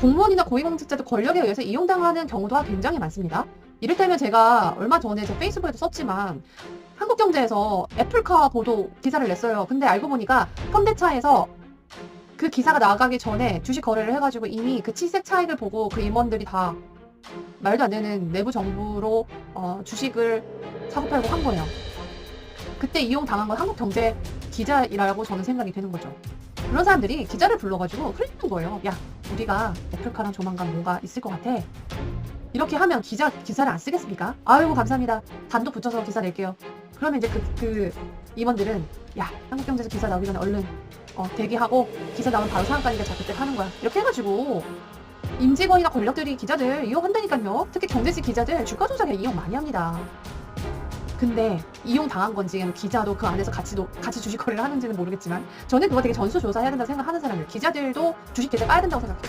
공무원이나 고위공직자들 권력에 의해서 이용당하는 경우가 굉장히 많습니다. 이를테면 제가 얼마 전에 제 페이스북에도 썼지만 한국경제에서 애플카 보도 기사를 냈어요. 근데 알고 보니까 현대차에서 그 기사가 나가기 전에 주식 거래를 해가지고 이미 그 치색 차익을 보고 그 임원들이 다 말도 안 되는 내부 정부로 어, 주식을 사고 팔고 한 거예요. 그때 이용 당한 건 한국 경제 기자이라고 저는 생각이 되는 거죠. 그런 사람들이 기자를 불러가지고 흘리는 거예요. 야, 우리가 애플카랑 조만간 뭔가 있을 것 같아. 이렇게 하면 기자 기사를 안 쓰겠습니까? 아이고 감사합니다. 단독 붙여서 기사 낼게요. 그러면 이제 그, 그 임원들은 야 한국경제에서 기사 나오기 전에 얼른 어, 대기하고 기사 나오면 바로 상한가니까 자 그때 파는 거야. 이렇게 해가지고 임직원이나 권력들이 기자들 이용한다니까요. 특히 경제지 기자들 주가 조작에 이용 많이 합니다. 근데 이용 당한 건지 기자도 그 안에서 같이 노- 같이 주식 거래를 하는지는 모르겠지만 저는 그거 되게 전수조사해야 된다고 생각하는 사람이에요. 기자들도 주식 계좌 까야 된다고 생각해요.